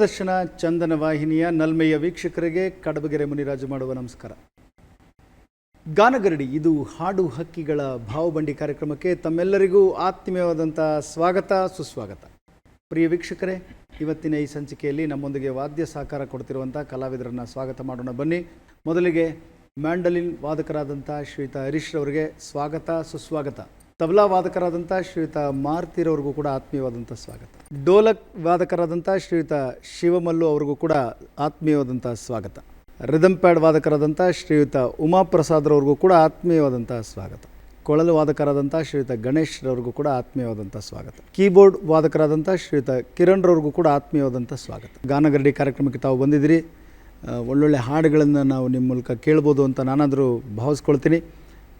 ದೂರದರ್ಶನ ಚಂದನ ವಾಹಿನಿಯ ನಲ್ಮೆಯ ವೀಕ್ಷಕರಿಗೆ ಕಡಬಗೆರೆ ಮುನಿರಾಜು ಮಾಡುವ ನಮಸ್ಕಾರ. ಗಾನಗರಡಿ, ಇದು ಹಾಡು ಹಕ್ಕಿಗಳ ಭಾವಬಂಡಿ ಕಾರ್ಯಕ್ರಮಕ್ಕೆ ತಮ್ಮೆಲ್ಲರಿಗೂ ಆತ್ಮೀಯವಾದಂಥ ಸ್ವಾಗತ, ಸುಸ್ವಾಗತ. ಪ್ರಿಯ ವೀಕ್ಷಕರೇ, ಇವತ್ತಿನ ಈ ಸಂಚಿಕೆಯಲ್ಲಿ ನಮ್ಮೊಂದಿಗೆ ವಾದ್ಯ ಸಹಕಾರ ಕೊಡ್ತಿರುವಂಥ ಕಲಾವಿದರನ್ನು ಸ್ವಾಗತ ಮಾಡೋಣ. ಬನ್ನಿ, ಮೊದಲಿಗೆ ಮ್ಯಾಂಡಲಿನ್ ವಾದಕರಾದಂಥ ಶ್ರೀತಾ ಹರೀಶ್ರವರಿಗೆ ಸ್ವಾಗತ, ಸುಸ್ವಾಗತ. ತಬಲಾ ವಾದಕರಾದಂಥ ಶ್ರೀಯುತ ಮಾರ್ತಿರವ್ರಿಗೂ ಕೂಡ ಆತ್ಮೀಯವಾದಂಥ ಸ್ವಾಗತ. ಡೋಲಕ್ ವಾದಕರಾದಂಥ ಶ್ರೀಯುತ ಶಿವಮಲ್ಲು ಅವ್ರಿಗೂ ಕೂಡ ಆತ್ಮೀಯವಾದಂಥ ಸ್ವಾಗತ. ರಿದಮ್ ಪ್ಯಾಡ್ ವಾದಕರಾದಂಥ ಶ್ರೀಯುತ ಉಮಾಪ್ರಸಾದ್ರವ್ರಿಗೂ ಕೂಡ ಆತ್ಮೀಯವಾದಂಥ ಸ್ವಾಗತ. ಕೊಳಲು ವಾದಕರಾದಂಥ ಶ್ರೀಯುತ ಗಣೇಶ್ ರವ್ರಿಗೂ ಕೂಡ ಆತ್ಮೀಯವಾದಂಥ ಸ್ವಾಗತ. ಕೀಬೋರ್ಡ್ ವಾದಕರಾದಂಥ ಶ್ರೀಯುತ ಕಿರಣ್ ರವ್ರಿಗೂ ಕೂಡ ಆತ್ಮೀಯವಾದಂಥ ಸ್ವಾಗತ. ಗಾನಗರಡಿ ಕಾರ್ಯಕ್ರಮಕ್ಕೆ ತಾವು ಬಂದಿದ್ದೀರಿ. ಒಳ್ಳೊಳ್ಳೆ ಹಾಡುಗಳನ್ನು ನಾವು ನಿಮ್ಮ ಮೂಲಕ ಕೇಳ್ಬೋದು ಅಂತ ನಾನಾದರೂ ಭಾವಿಸ್ಕೊಳ್ತೀನಿ.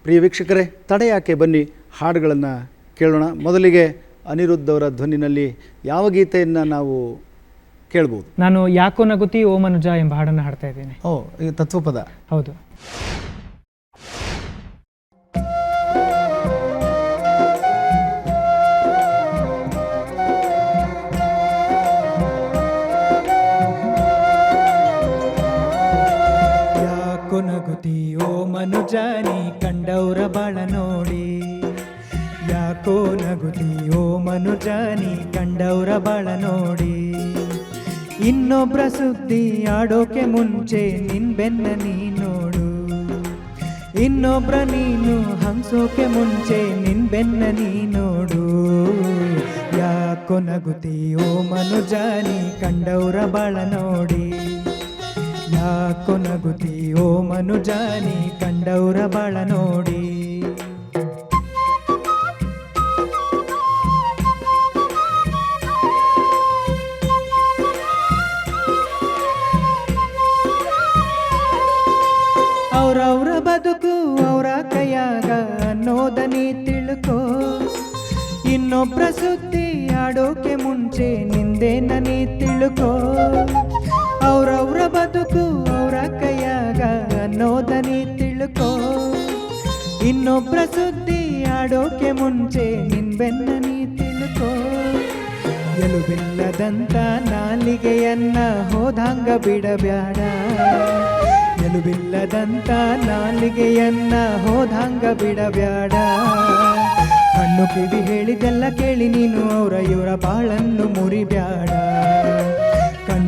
ಪ್ರಿಯ ವೀಕ್ಷಕರೇ ತಡೆ ಯಾಕೆ ಬನ್ನಿ? ಹಾಡುಗಳನ್ನು ಕೇಳೋಣ. ಮೊದಲಿಗೆ ಅನಿರುದ್ಧ ಅವರ ಧ್ವನಿನಲ್ಲಿ ಯಾವ ಗೀತೆಯನ್ನು ನಾವು ಕೇಳ್ಬೋದು? ನಾನು ಯಾಕೋ ನಗುತಿ ಓ ಮನುಜ ಎಂಬ ಹಾಡನ್ನು ಹಾಡ್ತಾ ಇದ್ದೇನೆ. ಓ ಈಗ ತತ್ವಪದ. ಹೌದು. ಮನುಜ ನೀ ಕಂಡವ್ರ ಬಾಳ ನೋಡಿ. ಯಾಕೋ ನಗುತ್ತಿ ಓ ಮನುಜ ನೀ ಕಂಡವ್ರ ಬಾಳ ನೋಡಿ. ಇನ್ನೊಬ್ರ ಸುದ್ದಿ ಆಡೋಕೆ ಮುಂಚೆ ನಿನ್ ಬೆನ್ನ ನೀ ನೋಡು. ಇನ್ನೊಬ್ರ ನೀನು ಹಂಸೋಕೆ ಮುಂಚೆ ನಿನ್ ಬೆನ್ನ ನೀ ನೋಡು. ಯಾಕೋ ನಗುತ್ತಿ ಓ ಮನುಜ ನೀ ಕಂಡವ್ರ ಬಾಳ ನೋಡಿ. ಯಾಕೋ ನಗುತ್ತಿ ಓ ಮನುಜ ನೀ ಕಂಡವ್ರ ಬಾಳ ನೋಡಿ ಅವ್ರವ್ರ ಬದುಕು ಅವರ ಕೈಯಾಗ ಅನ್ನೋದನಿ ತಿಳ್ಕೋ ಇನ್ನೊಬ್ರ ಸುದ್ದಿ ಆಡೋಕೆ ಮುಂಚೆ ನಿಂದೇನ ನೀ ತಿಳ್ಕೋ ಅವ್ರವ್ರ ಬದುಕು ಅವರ ಕೈಯಾಗ ಅನ್ನೋದನಿ ತಿಳ್ಕೋ. ಇನ್ನೊಬ್ಬರ ಸುದ್ದಿ ಆಡೋಕೆ ಮುಂಚೆ ನಿನ್ ಬೆನ್ನ ನೀ ತಿಳ್ಕೋ. ಎಲುಬಿಲ್ಲದಂತ ನಾಲಿಗೆಯನ್ನ ಹೋದಂಗ ಬಿಡಬ್ಯಾಡ. ಎಲುಬಿಲ್ಲದಂತ ನಾಲಿಗೆಯನ್ನ ಹೋದಂಗ ಬಿಡಬ್ಯಾಡ. ಕಣ್ಣು ಕಿವಿ ಹೇಳಿದೆಲ್ಲ ಕೇಳಿ ನೀನು ಅವರ ಇವರ ಬಾಳನ್ನು ಮುರಿಬ್ಯಾಡ.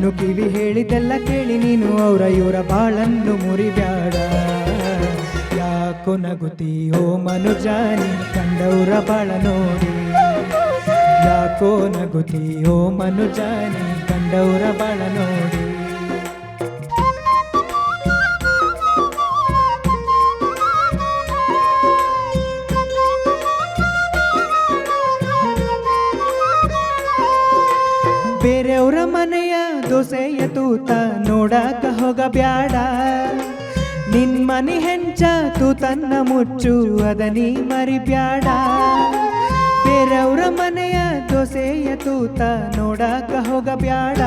ಕಣ್ಣು ಕಿವಿ ಹೇಳಿದೆಲ್ಲ ಕೇಳಿ ನೀನು ಅವರ ಇವರ ಬಾಳನ್ನು ಮುರಿಬ್ಯಾಡ. ಯಾಕೋ ನಗುತ್ತೀಯೋ ಓ ಮನುಜಾನಿ ಕಂಡವರ ಬಾಳ ನೋಡಿ. ಯಾಕೋ ನಗುತ್ತೀಯೋ ಓ ಮನುಜಾನಿ ಕಂಡವರ ಬಾಳ ನೋಡಿ. ದೋಸೆಯ ತೂತ ನೋಡಾಕ ಹೋಗಬ್ಯಾಡ. ನಿನ್ ಮನಿ ಹೆಂಚ ತೂತನ್ನ ಮುಚ್ಚು, ಅದ ನೀ ಮರಿಬ್ಯಾಡ. ಬೇರೆಯವರ ಮನೆಯ ದೋಸೆಯ ತೂತ, ನೋಡಾಕ ಹೋಗಬ್ಯಾಡ.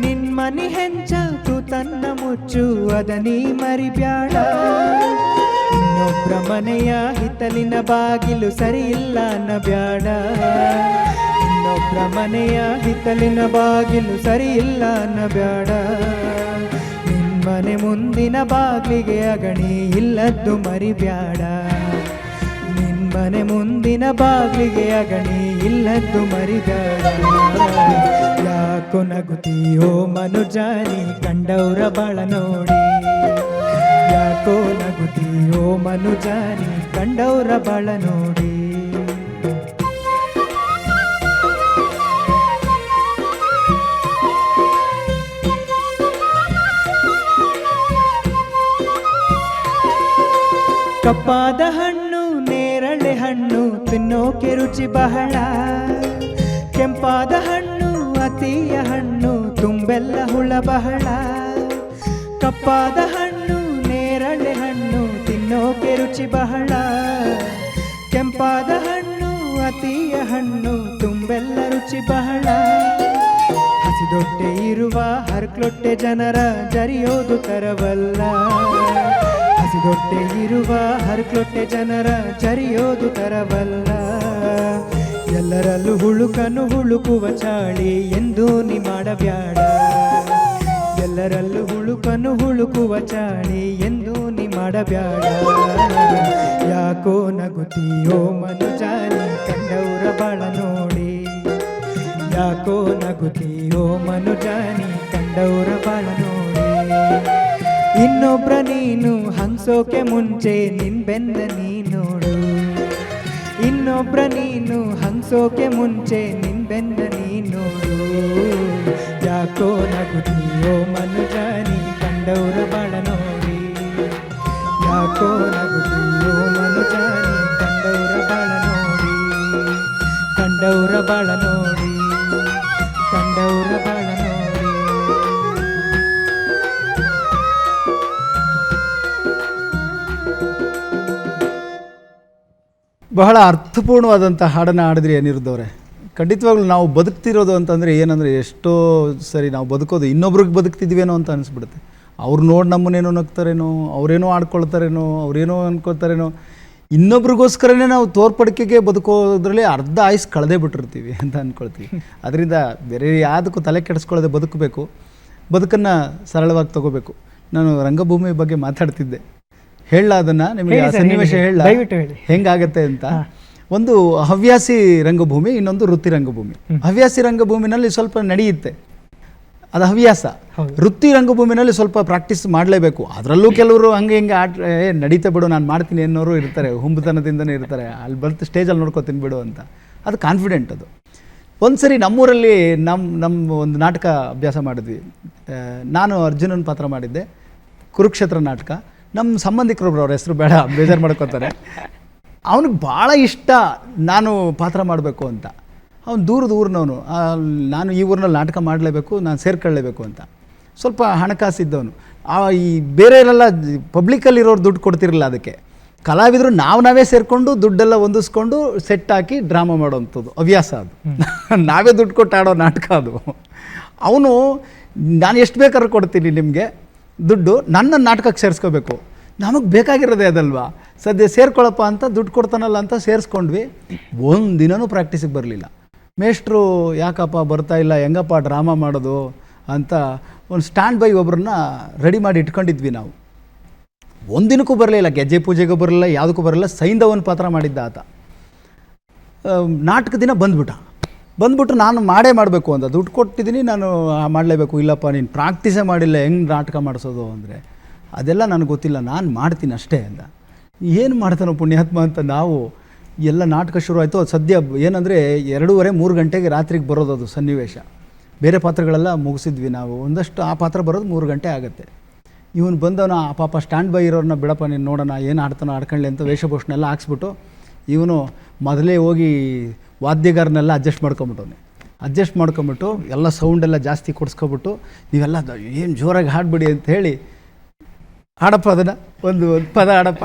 ನಿನ್ ಮನಿ ಹೆಂಚ ತೂತನ್ನ ಮುಚ್ಚು, ಅದ ನೀ ಮರಿಬ್ಯಾಡ. ಇನ್ನೊಬ್ರ ಮನೆಯ ಹಿತ್ತಲಿನ ಬಾಗಿಲು ಸರಿ ಇಲ್ಲ ಇನ್ನೊಬ್ರ ಮನೆಯ ಹಿತ್ತಲಿನ ಬಾಗಿಲು ಸರಿಯಿಲ್ಲ ಇಲ್ಲ ಅನ್ನಬ್ಯಾಡ ನಿಮ್ಮನೆ ಮುಂದಿನ ಬಾಗಿಲಿಗೆ ಅಗಣಿ ಇಲ್ಲದ್ದು ಮರಿಬ್ಯಾಡ. ನಿಮ್ಮನೆ ಮುಂದಿನ ಬಾಗಿಲಿಗೆ ಅಗಣಿ ಇಲ್ಲದ್ದು ಮರಿಬೇಡ ಯಾಕೋ ನಗುತ್ತೀಯೋ ಮನುಜಾನಿ, ಕಂಡವರ ಬಾಳ ನೋಡಿ. ಯಾಕೋ ನಗುತ್ತೀಯೋ ಮನುಜಾನಿ, ಕಂಡವರ ಬಾಳ ನೋಡಿ. ಕಪ್ಪಾದ ಹಣ್ಣು, ನೇರಳೆ ಹಣ್ಣು, ತಿನ್ನೋಕೆ ರುಚಿ ಬಹಳ. ಕೆಂಪಾದ ಹಣ್ಣು, ಅತಿಯ ಹಣ್ಣು, ತುಂಬೆಲ್ಲ ಹುಳ ಬಹಳ. ಕಪ್ಪಾದ ಹಣ್ಣು, ನೇರಳೆ ಹಣ್ಣು, ತಿನ್ನೋಕೆ ರುಚಿ ಬಹಳ. ಕೆಂಪಾದ ಹಣ್ಣು, ಅತಿಯ ಹಣ್ಣು, ತುಂಬೆಲ್ಲ ರುಚಿ ಬಹಳ. ಹಸಿದೊಟ್ಟೆ ಇರುವ ಹರ್ಕ್ಲೊಟ್ಟೆ ಜನರ ಜರಿಯೋದು ತರವಲ್ಲ ಹಸಿದೊಟ್ಟೆ ಇರುವ ಹರಕ್ಲೊಟ್ಟೆ ಜನರ ಚರಿಯೋದು ತರವಲ್ಲ ಎಲ್ಲರಲ್ಲೂ ಹುಳುಕನು ಹುಳುಕುವ ಚಾಳಿ ಎಂದು ನೀ ಮಾಡಬ್ಯಾಡ. ಎಲ್ಲರಲ್ಲೂ ಹುಳುಕನು ಹುಳುಕುವ ಚಾಳಿ ಎಂದು ನೀ ಮಾಡಬ್ಯಾಡ. ಯಾಕೋ ನಗುತ್ತೀಯೋ ಮನುಜಾನಿ ಕಂಡವರ ಬಾಳ ನೋಡಿ. ಯಾಕೋ ನಗುತ್ತೀಯೋ ಮನುಜಾನಿ ಕಂಡವರ ಬಾಳ ನೋಡಿ. ಇನ್ನೊಬ್ರ ನೀನು ಹಂಸೋಕೆ ಮುಂಚೆ ನಿನ್ ಬೆಂದ ನೀ ನೋಡು ಇನ್ನೊಬ್ರ ನೀನು ಹಂಸೋಕೆ ಮುಂಚೆ ನಿನ್ ಬೆಂದ ನೀ ನೋಡು ಯಾಕೋ ನಗುತ್ತೀಯೋ ಮನುಜಾನಿ ಕಂಡವರ ಬಹಳ ಅರ್ಥಪೂರ್ಣವಾದಂಥ ಹಾಡನ್ನು ಹಾಡಿದ್ರಿ ಅನಿರುದ್ಧವ್ರೆ ಖಂಡಿತವಾಗ್ಲೂ ನಾವು ಬದುಕ್ತಿರೋದು ಅಂತಂದರೆ ಏನಂದರೆ ಎಷ್ಟೋ ಸರಿ ನಾವು ಬದುಕೋದು ಇನ್ನೊಬ್ರಿಗೆ ಬದುಕ್ತಿದ್ವೇನೋ ಅಂತ ಅನಿಸ್ಬಿಡುತ್ತೆ. ಅವ್ರು ನೋಡಿ ನಮ್ಮನ್ನೇನೋ ನಗ್ತಾರೇನೋ, ಅವರೇನೋ ಆಡ್ಕೊಳ್ತಾರೇನೋ, ಅವರೇನೋ ಅನ್ಕೋತಾರೇನೋ ಇನ್ನೊಬ್ರಿಗೋಸ್ಕರನೇ ನಾವು ತೋರ್ಪಡಿಕೆಗೆ ಬದುಕೋದ್ರಲ್ಲಿ ಅರ್ಧ ಆಯ್ಸ್ ಕಳೆದೇ ಬಿಟ್ಟಿರ್ತೀವಿ ಅಂತ ಅಂದ್ಕೊಳ್ತೀವಿ ಅದರಿಂದ ಬೇರೆ ಯಾವುದಕ್ಕೂ ತಲೆ ಕೆಡಿಸ್ಕೊಳ್ಳದೆ ಬದುಕಬೇಕು. ಬದುಕನ್ನು ಸರಳವಾಗಿ ತಗೋಬೇಕು. ನಾನು ರಂಗಭೂಮಿ ಬಗ್ಗೆ ಮಾತಾಡ್ತಿದ್ದೆ. ಹೇಳ ಅದನ್ನ ನಿಮಗೆ ಆ ಸನ್ನಿವೇಶ ಹೇಳಿ. ಹೇಳ. ದಯವಿಟ್ಟು ಹೇಳಿ. ಹೆಂಗಾಗತ್ತೆ ಅಂತ. ಒಂದು ಹವ್ಯಾಸಿ ರಂಗಭೂಮಿ ಇನ್ನೊಂದು ವೃತ್ತಿ ರಂಗಭೂಮಿ. ಹವ್ಯಾಸಿ ರಂಗಭೂಮಿನಲ್ಲಿ ಸ್ವಲ್ಪ ನಡೆಯುತ್ತೆ. ಅದು ಹವ್ಯಾಸ. ವೃತ್ತಿ ರಂಗಭೂಮಿನಲ್ಲಿ ಸ್ವಲ್ಪ ಪ್ರಾಕ್ಟೀಸ್ ಮಾಡಲೇಬೇಕು. ಅದರಲ್ಲೂ ಕೆಲವರು ಹಂಗೆ ಹಿಂಗೆ ಆಟ ಏ ನಡೀತಾ ಬಿಡು ನಾನು ಮಾಡ್ತೀನಿ ಅನ್ನೋರು ಇರ್ತಾರೆ. ಹುಂಬತನದಿಂದನೇ ಇರ್ತಾರೆ. ಅಲ್ಲಿ ಬರ್ತು ಸ್ಟೇಜಲ್ಲಿ ನೋಡ್ಕೋತೀನಿ ಬಿಡು ಅಂತ. ಅದು ಕಾನ್ಫಿಡೆಂಟ್ ಅದು. ಒಂದು ಸರಿ ನಮ್ಮೂರಲ್ಲಿ ನಮ್ಮ ನಮ್ಮ ಒಂದು ನಾಟಕ ಅಭ್ಯಾಸ ಮಾಡಿದ್ವಿ. ನಾನು ಅರ್ಜುನನ ಪಾತ್ರ ಮಾಡಿದ್ದೆ. ಕುರುಕ್ಷೇತ್ರ ನಾಟಕ. ನಮ್ಮ ಸಂಬಂಧಿಕರೊಬ್ರು ಅವ್ರ ಹೆಸರು ಬೇಡ ಬೇಜಾರು ಮಾಡ್ಕೊತಾರೆ. ಅವನಿಗೆ ಭಾಳ ಇಷ್ಟ ನಾನು ಪಾತ್ರ ಮಾಡಬೇಕು ಅಂತ. ಅವನು ದೂರದ ಊರಿನವನು ನಾನು ಈ ಊರಿನಲ್ಲಿ ನಾಟಕ ಮಾಡಲೇಬೇಕು ನಾನು ಸೇರ್ಕೊಳ್ಳೇಬೇಕು ಅಂತ. ಸ್ವಲ್ಪ ಹಣಕಾಸಿದ್ದವನು ಆ ಈ ಬೇರೆಯವರೆಲ್ಲ ಪಬ್ಲಿಕಲ್ಲಿರೋರು ದುಡ್ಡು ಕೊಡ್ತಿರಲಿಲ್ಲ ಅದಕ್ಕೆ. ಕಲಾವಿದರು ನಾವು ನಾವೇ ಸೇರಿಕೊಂಡು ದುಡ್ಡೆಲ್ಲ ಹೊಂದಿಸ್ಕೊಂಡು ಸೆಟ್ ಹಾಕಿ ಡ್ರಾಮಾ ಮಾಡೋವಂಥದ್ದು ಹವ್ಯಾಸ ಅದು. ನಾವೇ ದುಡ್ಡು ಕೊಟ್ಟು ಆಡೋ ನಾಟಕ ಅದು. ಅವನು ನಾನು ಎಷ್ಟು ಬೇಕಾದ್ರೂ ಕೊಡ್ತೀನಿ ನಿಮಗೆ ದುಡ್ಡು ನನ್ನ ನಾಟಕಕ್ಕೆ ಸೇರಿಸ್ಕೋಬೇಕು. ನಮಗೆ ಬೇಕಾಗಿರೋದೇ ಅದಲ್ವಾ? ಸದ್ಯ ಸೇರ್ಕೊಳ್ಳಪ್ಪ ಅಂತ ದುಡ್ಡು ಕೊಡ್ತಾನಲ್ಲ ಅಂತ ಸೇರಿಸ್ಕೊಂಡ್ವಿ. ಒಂದು ದಿನವೂ ಪ್ರಾಕ್ಟೀಸಿಗೆ ಬರಲಿಲ್ಲ. ಮೇಷ್ಟ್ರು, ಯಾಕಪ್ಪ ಬರ್ತಾ ಇಲ್ಲ, ಹೆಂಗಪ್ಪ ಡ್ರಾಮಾ ಮಾಡೋದು ಅಂತ ಒಂದು ಸ್ಟ್ಯಾಂಡ್ ಬೈ ಒಬ್ಬರನ್ನ ರೆಡಿ ಮಾಡಿ ಇಟ್ಕೊಂಡಿದ್ವಿ ನಾವು. ಒಂದಿನಕ್ಕೂ ಬರಲಿಲ್ಲ ಗೆಜ್ಜೆ ಪೂಜೆಗೂ ಬರಲಿಲ್ಲ, ಯಾವುದಕ್ಕೂ ಬರಲಿಲ್ಲ ಸೈಂಧವನ್ ಪಾತ್ರ ಮಾಡಿದ್ದ ಆತ. ನಾಟಕ ದಿನ ಬಂದ್ಬಿಟ್ಟ. ಬಂದ್ಬಿಟ್ಟು ನಾನು ಮಾಡೇ ಮಾಡಬೇಕು ಅಂತ. ದುಡ್ಡು ಕೊಟ್ಟಿದ್ದೀನಿ, ನಾನು ಮಾಡಲೇಬೇಕು. ಇಲ್ಲಪ್ಪ, ನೀನು ಪ್ರಾಕ್ಟೀಸೇ ಮಾಡಿಲ್ಲ, ಹೆಂಗೆ ನಾಟಕ ಮಾಡಿಸೋದು ಅಂದರೆ? ಅದೆಲ್ಲ ನನಗೆ ಗೊತ್ತಿಲ್ಲ. ನಾನು ಮಾಡ್ತೀನಿ ಅಷ್ಟೇ ಅಂತ. ಏನು ಮಾಡ್ತಾನೋ ಪುಣ್ಯಾತ್ಮ ಅಂತ ನಾವು ಎಲ್ಲ ನಾಟಕ ಶುರು ಆಯಿತು. ಅದು ಸದ್ಯ ಏನಂದರೆ ಎರಡೂವರೆ, ಮೂರು ಗಂಟೆಗೆ ರಾತ್ರಿಗೆ ಬರೋದು ಅದು ಸನ್ನಿವೇಶ. ಬೇರೆ ಪಾತ್ರಗಳೆಲ್ಲ ಮುಗಿಸಿದ್ವಿ ನಾವು. ಒಂದಷ್ಟು ಆ ಪಾತ್ರ ಬರೋದು ಮೂರು ಗಂಟೆ ಆಗುತ್ತೆ. ಇವನು ಬಂದವನ, ಆ ಪಾಪ ಸ್ಟ್ಯಾಂಡ್ ಬೈ ಇರೋರನ್ನ ಬಿಡಪ್ಪ, ನೀನು ನೋಡೋಣ, ಏನು ಆಡ್ತಾನೋ ಆಡ್ಕೊಳ್ಳಿ ಅಂತ ವೇಷಭೂಷಣ ಎಲ್ಲ ಹಾಕ್ಸ್ಬಿಟ್ಟು ಇವನು ಮೊದಲೇ ಹೋಗಿ ವಾದ್ಯಗಾರನೆಲ್ಲ ಅಡ್ಜಸ್ಟ್ ಮಾಡ್ಕೊಂಬಿಟ್ಟವನೆ ಅಡ್ಜಸ್ಟ್ ಮಾಡ್ಕೊಂಬಿಟ್ಟು ಎಲ್ಲ ಸೌಂಡೆಲ್ಲ ಜಾಸ್ತಿ ಕೊಡಿಸ್ಕೊಬಿಟ್ಟು ನೀವೆಲ್ಲ ಏನು ಜೋರಾಗಿ ಹಾಡ್ಬಿಡಿ ಅಂತ ಹೇಳಿ ಹಾಡಪ್ಪ ಅದನ್ನು ಒಂದು ಒಂದು ಪದ ಹಾಡಪ್ಪ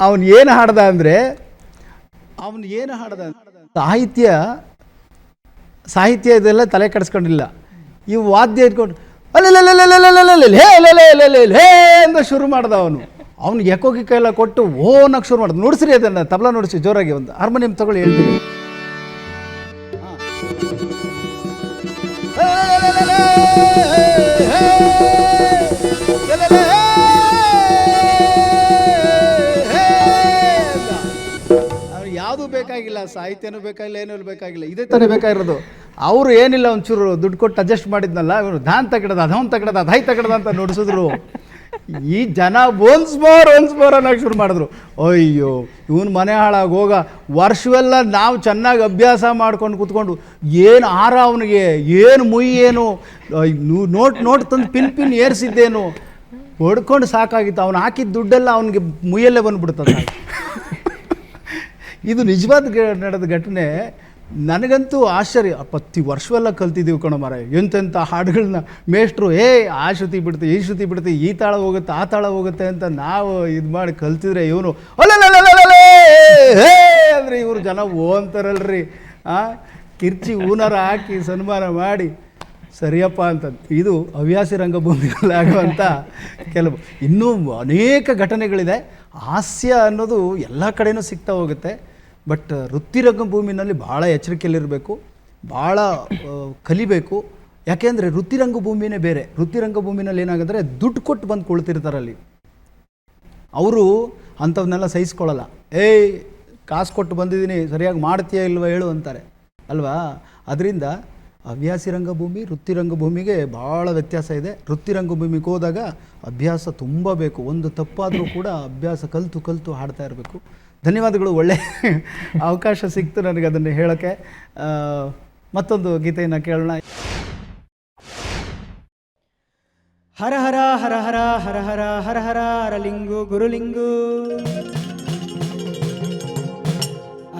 ಅವನು ಏನು ಹಾಡ್ದ ಅಂದರೆ ಅವನು ಏನು ಹಾಡ್ದ ಸಾಹಿತ್ಯ ಸಾಹಿತ್ಯ ಇದೆಲ್ಲ ತಲೆ ಕೆಡಿಸ್ಕೊಂಡಿಲ್ಲ ಈ ವಾದ್ಯ ಇಟ್ಕೊಂಡು ಅಲ್ಲೇ ಹೇ ಅಂತ ಶುರು ಮಾಡ್ದ ಅವನು ಅವ್ನಿಗೆ ಎಕೋಗಿ ಕೈಲ ಕೊಟ್ಟು ಓ ಅನ್ನೋಕೆ ಶುರು ಮಾಡಿದ್ರು ನುಡಿಸ್ರಿ ಅದನ್ನ, ತಬಲ ನುಡಿಸಿ, ಜೋರಾಗಿ ಒಂದು ಹಾರ್ಮೋನಿಯಂ ತಗೊಳ್ಳಿ, ಹೇಳ್ತೀನಿ. ಯಾವುದೂ ಬೇಕಾಗಿಲ್ಲ, ಸಾಹಿತ್ಯನೂ ಬೇಕಾಗಿಲ್ಲ, ಏನೂ ಬೇಕಾಗಿಲ್ಲ, ಇದೇ ತಾನೇ ಬೇಕಾಗಿರೋದು. ಅವರು ಏನಿಲ್ಲ, ಒಂಚೂರು ದುಡ್ಡು ಕೊಟ್ಟು ಅಡ್ಜಸ್ಟ್ ಮಾಡಿದ್ನಲ್ಲ, ಇವರು ಧಾನ್ ತಗಡದ ಅದೊಂದು ತಗಡದ, ಅದೈ ತಗಡದ ಅಂತ ನುಡಿಸಿದ್ರು. ಈ ಜನ ಒನ್ಸ್ ಮೋರ್ ಅನ್ನೋಕೆ ಶುರು ಮಾಡಿದ್ರು. ಅಯ್ಯೋ, ಇವನ್ ಮನೆ ಹಾಳಾಗಿ ಹೋಗ. ವರ್ಷವೆಲ್ಲ ನಾವು ಚೆನ್ನಾಗಿ ಅಭ್ಯಾಸ ಮಾಡ್ಕೊಂಡು ಕುತ್ಕೊಂಡು ಏನು ಆರ ಅವನಿಗೆ, ಏನು ಮುಯ್ ಏನು? ನೋಟ್ ನೋಟ್ ತಂದು ಪಿನ್ ಪಿನ್ ಏರಿಸಿದ್ದೇನು? ಹೊಡ್ಕೊಂಡು ಸಾಕಾಗಿತ್ತು. ಅವ್ನು ಹಾಕಿದ ದುಡ್ಡೆಲ್ಲ ಅವನಿಗೆ ಮುಯ್ಯಲ್ಲೇ ಬಂದ್ಬಿಡ್ತದೆ. ಇದು ನಿಜವಾದ ನಡೆದ ಘಟನೆ. ನನಗಂತೂ ಆಶ್ಚರ್ಯ. ಪ್ರತಿ ವರ್ಷವೆಲ್ಲ ಕಲ್ತಿದ್ದೀವಿ ಕಣೋ ಮರ ಎಂತೆಂಥ ಹಾಡುಗಳನ್ನ ಮೇಷ್ಟ್ರು, ಏ, ಆ ಶ್ರುತಿ ಬಿಡುತ್ತೆ ಈ ಶ್ರುತಿ ಬಿಡುತ್ತೆ ಈ ತಾಳ ಹೋಗುತ್ತೆ, ಆ ತಾಳ ಹೋಗುತ್ತೆ ಅಂತ ನಾವು ಇದು ಮಾಡಿ ಕಲ್ತಿದ್ರೆ ಇವನು ಅಲ್ಲೇ ಅಂದರೆ ಇವರು ಜನ ಓಂತಾರಲ್ರಿ. ಆ, ಕಿರ್ಚಿ ಊನರ ಹಾಕಿ ಸನ್ಮಾನ ಮಾಡಿ, ಸರಿಯಪ್ಪ ಅಂತ. ಇದು ಹವ್ಯಾಸಿ ರಂಗಭೂಮಿಗಳಾಗುವಂಥ ಕೆಲವು. ಇನ್ನೂ ಅನೇಕ ಘಟನೆಗಳಿದೆ. ಹಾಸ್ಯ ಅನ್ನೋದು ಎಲ್ಲ ಕಡೆನೂ ಸಿಗ್ತಾ ಹೋಗುತ್ತೆ. ಬಟ್ ವೃತ್ತಿರಂಗ ಭೂಮಿನಲ್ಲಿ ಭಾಳ ಎಚ್ಚರಿಕೆಯಲ್ಲಿರಬೇಕು ಭಾಳ ಕಲಿಬೇಕು. ಯಾಕೆಂದರೆ ವೃತ್ತಿರಂಗ ಭೂಮಿನೇ ಬೇರೆ. ವೃತ್ತಿರಂಗ ಭೂಮಿನಲ್ಲಿ ಏನಾಗಂದರೆ ದುಡ್ಡು ಕೊಟ್ಟು ಬಂದು ಕುಳ್ತಿರ್ತಾರೆ ಅಲ್ಲಿ. ಅವರು ಅಂಥವನ್ನೆಲ್ಲ ಸಹಿಸ್ಕೊಳ್ಳಲ್ಲ. ಏಯ್, ಕಾಸು ಕೊಟ್ಟು ಬಂದಿದ್ದೀನಿ, ಸರಿಯಾಗಿ ಮಾಡ್ತೀಯಾ ಇಲ್ವಾ ಹೇಳು ಅಂತಾರೆ. ಅಲ್ವಾ? ಅದರಿಂದ ಹವ್ಯಾಸಿ ರಂಗಭೂಮಿ, ವೃತ್ತಿ ರಂಗಭೂಮಿಗೆ ಭಾಳ ವ್ಯತ್ಯಾಸ ಇದೆ. ವೃತ್ತಿ ರಂಗಭೂಮಿಗೆ ಹೋದಾಗ ಅಭ್ಯಾಸ ತುಂಬ ಬೇಕು. ಒಂದು ತಪ್ಪಾದರೂ ಕೂಡ ಅಭ್ಯಾಸ ಕಲಿತು ಕಲಿತು ಹಾಡ್ತಾ ಇರಬೇಕು. ಧನ್ಯವಾದಗಳು. ಒಳ್ಳೆ ಅವಕಾಶ ಸಿಕ್ತು ನನಗೆ ಅದನ್ನು ಹೇಳೋಕ್ಕೆ. ಮತ್ತೊಂದು ಗೀತೆಯನ್ನು ಕೇಳೋಣ. ಹರ ಹರ ಹರ ಹರ ಹರ ಹರ ಹರ ಹರ ಹರಲಿಂಗು ಗುರುಲಿಂಗು.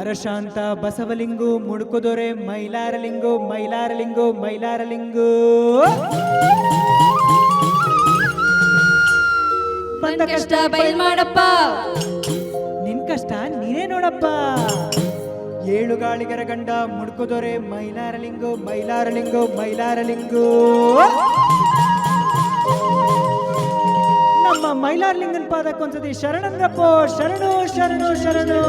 ಅರಶಾಂತ ಬಸವಲಿಂಗು ಮುಡುಕುದೊರೆ ಮೈಲಾರಲಿಂಗು ಮೈಲಾರಲಿಂಗು ಮೈಲಾರಲಿಂಗು. ಬಂದ ಕಷ್ಟ ಬಯಲ್ ಮಾಡಪ್ಪ. ನಿನ್ ಕಷ್ಟ ನೀನೇ ನೋಡಪ್ಪ. ಏಳು ಗಾಳಿಗರ ಗಂಡ ಮುಡುಕುದೊರೆ ಮೈಲಾರಲಿಂಗು ಮೈಲಾರಲಿಂಗು ಮೈಲಾರಲಿಂಗು. ನಮ್ಮ ಮೈಲಾರಲಿಂಗನ್ ಪಾದಕ್ಕೊಂದ್ಸತಿ ಶರಣಂದ್ರಪ್ಪೋ ಶರಣು ಶರಣು ಶರಣು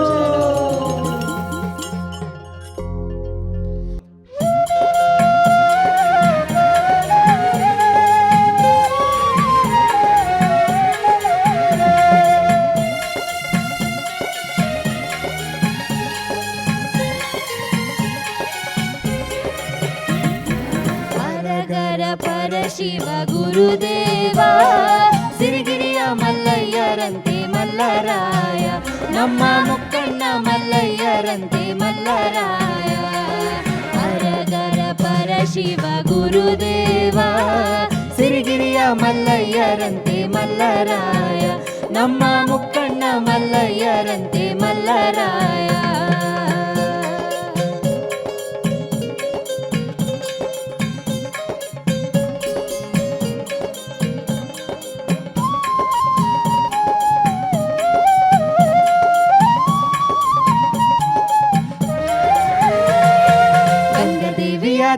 ಹರಗರ ಪರ అమ్మ ముక్కన్న మల్లయ్య రంతి మల్లరాయ హరదర పరశివ గురుదేవా సిరిగిరియ మల్లయ్య రంతి మల్లరాయ ನಮ್ಮ ಮುಕ್ಕಣ್ಣ ಮಲ್ಲಯ್ಯರಂತೆ ಮಲ್ಲರಾಯ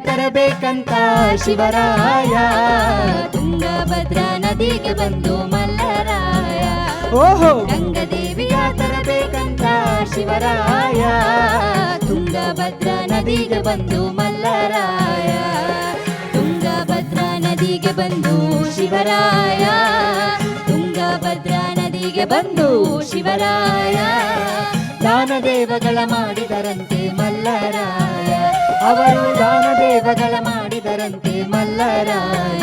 ತರಬೇಕಂತ ಶಿವರಾಯ. ತುಂಗಭದ್ರ ನದಿಗೆ ಬಂದು ಮಲ್ಲರಾಯ. ಓಹೋ. ಗಂಗದೇವಿಯ ತರಬೇಕಂತ ಶಿವರಾಯ. ತುಂಗಭದ್ರ ನದಿಗೆ ಬಂದು ಮಲ್ಲರಾಯ. ತುಂಗಭದ್ರ ನದಿಗೆ ಬಂದು ಶಿವರಾಯ. ತುಂಗಭದ್ರ ನದಿಗೆ ಬಂದು ಶಿವರಾಯ. ದಾನದೇವಗಳ ಮಾಡಿದರಂತೆ ಮಲ್ಲರಾಯ. ಅವರು ದಾನದೇವಗಳ ಮಾಡಿದರಂತೆ ಮಲ್ಲರಾಯ.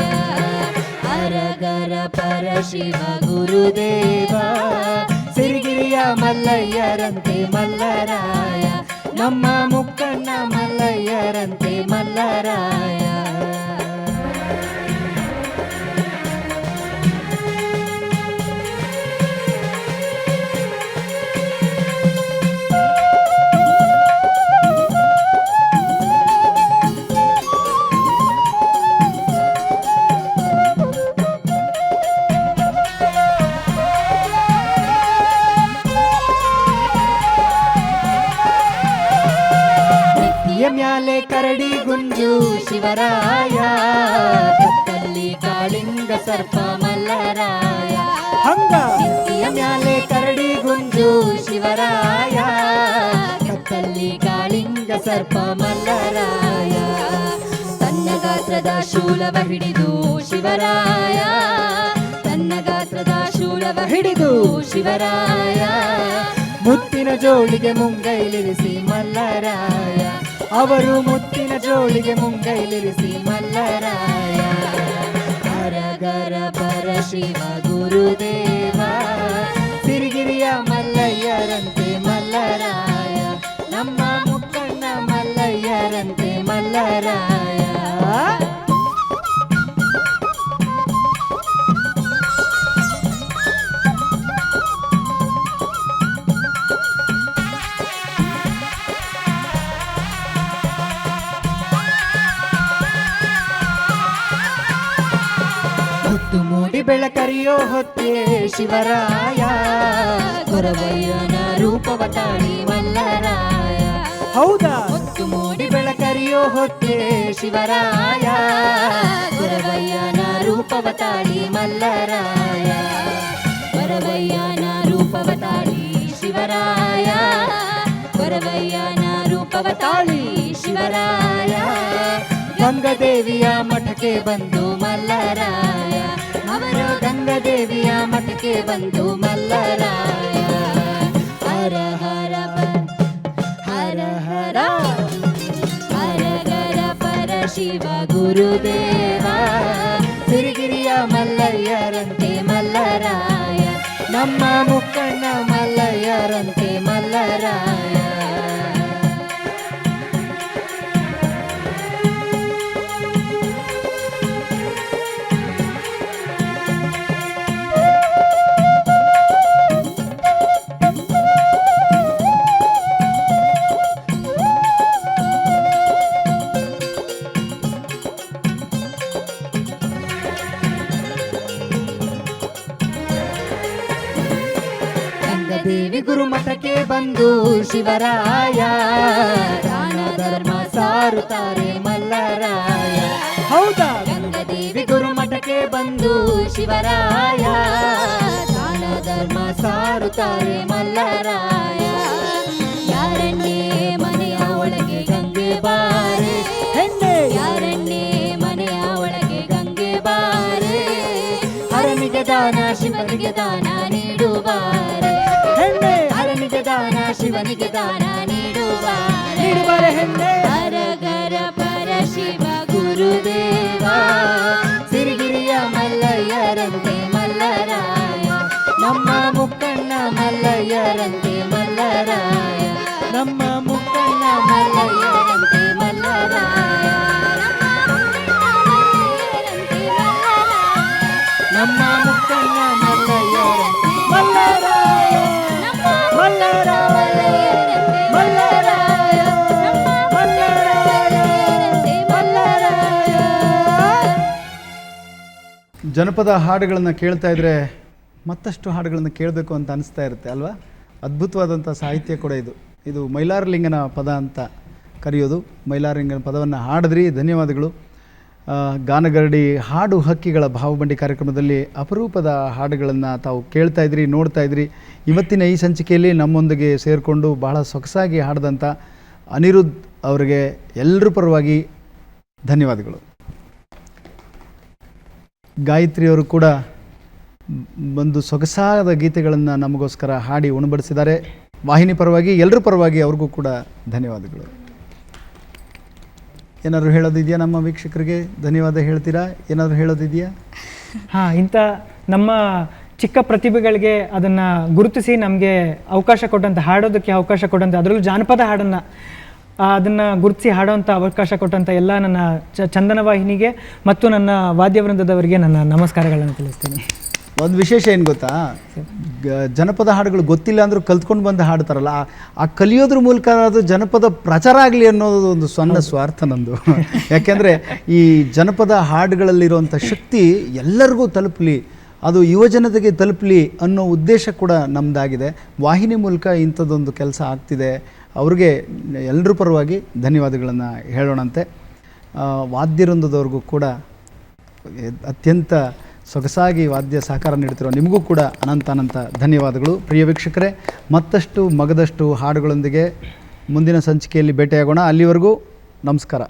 ಅರಗರ ಪರ ಶಿವ ಗುರುದೇವ. ಸಿರಿಗಿರಿಯ ಮಲ್ಲಯ್ಯರಂತೆ ಮಲ್ಲರಾಯ. ನಮ್ಮ ಮುಕ್ಕಣ್ಣ ಮಲ್ಲಯ್ಯರಂತೆ ಮಲ್ಲರಾಯ. ನೆತ್ತಿಯ ಮ್ಯಾಲೆ ಕರಡಿ ಗುಂಜು ಶಿವರಾಯ ಕತ್ತಲ್ಲಿ ಕಾಳಿಂಗ ಸರ್ಪ ಮಲ್ಲರಾಯ ಹಂಗ ನೆತ್ತಿಯ ಮ್ಯಾಲೆ ಕರಡಿ ಗುಂಜು ಶಿವರಾಯ ಕತ್ತಲ್ಲಿ ಕಾಳಿಂಗ ಸರ್ಪ ಮಲ್ಲರಾಯ ತನ್ನ ಗಾತ್ರದ ಶೂಲವ ಹಿಡಿದು ಶಿವರಾಯ ತನ್ನ ಗಾತ್ರದ ಶೂಲವ ಹಿಡಿದು ಶಿವರಾಯ ಮುತ್ತಿನ ಜೋಳಿಗೆ ಮುಂಗೈಲಿರಿಸಿ ಮಲ್ಲರಾಯ ಅವರು ಮುತ್ತಿನ ಜೋಳಿಗೆ ಮುಂಗೈಲಿರಿಸಿ ಮಲ್ಲರಾಯ. ಹರಗರ ಪರ ಶಿವ ಗುರುದೇವ. ಮೂಡಿ ಬೆಳಕರಿಯೋ ಹೊತ್ತೆ ಶಿವರಾಯ. ಗುರವಯ್ಯನ ರೂಪವ ತಾಳಿ ಮಲ್ಲರಾಯ. ಹೌದಾ? ಹೊತ್ತು ಮೂಡಿ ಬೆಳಕರಿಯೋ ಹೊತ್ತೆ ಶಿವರಾಯ. ಗುರವಯ್ಯನ ರೂಪವ ತಾಳಿ ಮಲ್ಲರಾಯ. ಗುರವಯ್ಯನ ರೂಪವ ತಾಳಿ ಶಿವರಾಯ. ಗೊರವಯ್ಯನ ರೂಪವ ತಾಳಿ ಶಿವರಾಯ ಗಂಗದೇವಿಯ ಮಠಕ್ಕೆ ಬಂದು ಮಲ್ಲರಾಯ. ಅವರು ಗಂಗದೇವಿಯ ಮಠಕ್ಕೆ ಬಂದು ಮಲ್ಲರಾಯ. ಹರ ಹರ ಪ- ಹರ ಹರ. ಹರಗರ ಪರ ಶಿವ ಗುರುದೇವ. ಸಿರಿಗಿರಿಯ ಮಲ್ಲಯ್ಯರಂತೆ ಮಲ್ಲರಾಯ. ನಮ್ಮ ಮುಕ್ಕಣ್ಣ ಮಲ್ಲಯ್ಯರಂತೆ ಮಲ್ಲರಾಯ. ಗಂಗದೇವಿ ಗುರುಮಠಕ್ಕೆ ಬಂದು ಶಿವರಾಯ. ದಾನ ಧರ್ಮ ಸಾರುತ್ತಾರೆ ಮಲ್ಲರಾಯ. ಹೌದಾ? ಗಂಗದೇವಿ ಗುರುಮಠಕ್ಕೆ ಬಂದು ಶಿವರಾಯ. ದಾನ ಧರ್ಮ ಸಾರುತ್ತಾರೆ ಮಲ್ಲರಾಯ. ಯಾರನ್ನೇ ಮನೆಯ ಒಳಗೆ ಗಂಗೆ ಬಾರೆ. ಯಾರನ್ನೇ ಮನೆಯ ಒಳಗೆ ಗಂಗೆ ಬಾರೆ. ದಾನ ಶಿವನಿಗೆ ದಾನ ಹರನಿಗೆ ದಾನ ಶಿವನಿಗೆ ದಾನ ನೀಡುವಾರೆ ನೀಡುವಾರೆ ಹೆಣ್ಣೆ ಹರಗರ ಪರ ಶಿವ ಗುರುದೇವ ಸಿರಿಗಿರಿಯ ಮಲ್ಲಯ್ಯರಂತೆ ಮಲ್ಲರಾಯ ನಮ್ಮ ಮುಕ್ಕಣ್ಣ ಮಲ್ಲಯ್ಯರಂತೆ ಜನಪದ ಹಾಡುಗಳನ್ನು ಕೇಳ್ತಾ ಇದ್ರೆ ಮತ್ತಷ್ಟು ಹಾಡುಗಳನ್ನು ಕೇಳಬೇಕು ಅಂತ ಅನಿಸ್ತಾ ಇರುತ್ತೆ, ಅಲ್ವಾ? ಅದ್ಭುತವಾದಂಥ ಸಾಹಿತ್ಯ ಕೂಡ ಇದು. ಇದು ಮೈಲಾರಲಿಂಗನ ಪದ ಅಂತ ಕರೆಯೋದು. ಮೈಲಾರಲಿಂಗನ ಪದವನ್ನು ಹಾಡಿದ್ರಿ, ಧನ್ಯವಾದಗಳು. ಗಾನಗರಡಿ ಹಾಡು ಹಕ್ಕಿಗಳ ಭಾವಬಂಡಿ ಕಾರ್ಯಕ್ರಮದಲ್ಲಿ ಅಪರೂಪದ ಹಾಡುಗಳನ್ನು ತಾವು ಕೇಳ್ತಾ ಇದ್ರಿ, ನೋಡ್ತಾ ಇದ್ರಿ. ಇವತ್ತಿನ ಈ ಸಂಚಿಕೆಯಲ್ಲಿ ನಮ್ಮೊಂದಿಗೆ ಸೇರಿಕೊಂಡು ಬಹಳ ಸೊಗಸಾಗಿ ಹಾಡಿದಂಥ ಅನಿರುದ್ಧ್ ಅವರಿಗೆ ಎಲ್ಲರ ಪರವಾಗಿ ಧನ್ಯವಾದಗಳು. ಗಾಯತ್ರಿಯವರು ಕೂಡ ಒಂದು ಸೊಗಸಾದ ಗೀತೆಗಳನ್ನು ನಮಗೋಸ್ಕರ ಹಾಡಿ ಉಣಬಡಿಸಿದ್ದಾರೆ. ವಾಹಿನಿ ಪರವಾಗಿ ಎಲ್ಲರ ಪರವಾಗಿ ಅವ್ರಿಗೂ ಕೂಡ ಧನ್ಯವಾದಗಳು. ಏನಾದರೂ ಹೇಳೋದಿದೆಯಾ ನಮ್ಮ ವೀಕ್ಷಕರಿಗೆ? ಧನ್ಯವಾದ ಹೇಳ್ತೀರಾ? ಏನಾದರೂ ಹೇಳೋದಿದೆಯಾ? ಹಾಂ, ಇಂಥ ನಮ್ಮ ಚಿಕ್ಕ ಪ್ರತಿಭೆಗಳಿಗೆ ಅದನ್ನು ಗುರುತಿಸಿ ನಮಗೆ ಅವಕಾಶ ಕೊಟ್ಟಂತ, ಹಾಡೋದಕ್ಕೆ ಅವಕಾಶ ಕೊಟ್ಟಂತೆ, ಅದರಲ್ಲೂ ಜಾನಪದ ಹಾಡನ್ನು ಅದನ್ನು ಗುರುತಿಸಿ ಹಾಡೋವಂಥ ಅವಕಾಶ ಕೊಟ್ಟಂಥ ಎಲ್ಲ ನನ್ನ ಚ ಚಂದನ ವಾಹಿನಿಗೆ ಮತ್ತು ನನ್ನ ವಾದ್ಯವೃಂದದವರಿಗೆ ನನ್ನ ನಮಸ್ಕಾರಗಳನ್ನು ತಿಳಿಸ್ತೀನಿ. ಒಂದು ವಿಶೇಷ ಏನು ಗೊತ್ತಾ? ಜನಪದ ಹಾಡುಗಳು ಗೊತ್ತಿಲ್ಲ ಅಂದರೂ ಕಲ್ತ್ಕೊಂಡು ಬಂದು ಹಾಡ್ತಾರಲ್ಲ ಆ- ಆ ಕಲಿಯೋದ್ರ ಮೂಲಕ ಅದು ಜನಪದ ಪ್ರಚಾರ ಆಗಲಿ ಅನ್ನೋದು ಒಂದು ಸಣ್ಣ ಸ್ವಾರ್ಥ ನಂದು. ಯಾಕೆಂದರೆ ಈ ಜನಪದ ಹಾಡುಗಳಲ್ಲಿರುವಂಥ ಶಕ್ತಿ ಎಲ್ಲರಿಗೂ ತಲುಪಲಿ ಅದು ಯುವಜನತೆಗೆ ತಲುಪಲಿ ಅನ್ನೋ ಉದ್ದೇಶ ಕೂಡ ನಮ್ಮದಾಗಿದೆ ವಾಹಿನಿ ಮೂಲಕ ಇಂಥದ್ದೊಂದು ಕೆಲಸ ಆಗ್ತಿದೆ. ಅವ್ರಿಗೆ ಎಲ್ಲರೂ ಪರವಾಗಿ ಧನ್ಯವಾದಗಳನ್ನು ಹೇಳೋಣಂತೆ. ವಾದ್ಯವೃಂದದವ್ರಿಗೂ ಕೂಡ ಅತ್ಯಂತ ಸೊಗಸಾಗಿ ವಾದ್ಯ ಸಹಕಾರ ನೀಡುತ್ತಿರೋ ನಿಮಗೂ ಕೂಡ ಅನಂತ ಅನಂತ ಧನ್ಯವಾದಗಳು. ಪ್ರಿಯ ವೀಕ್ಷಕರೇ, ಮತ್ತಷ್ಟು ಮಗದಷ್ಟು ಹಾಡುಗಳೊಂದಿಗೆ ಮುಂದಿನ ಸಂಚಿಕೆಯಲ್ಲಿ ಭೇಟಿಯಾಗೋಣ. ಅಲ್ಲಿವರೆಗೂ ನಮಸ್ಕಾರ.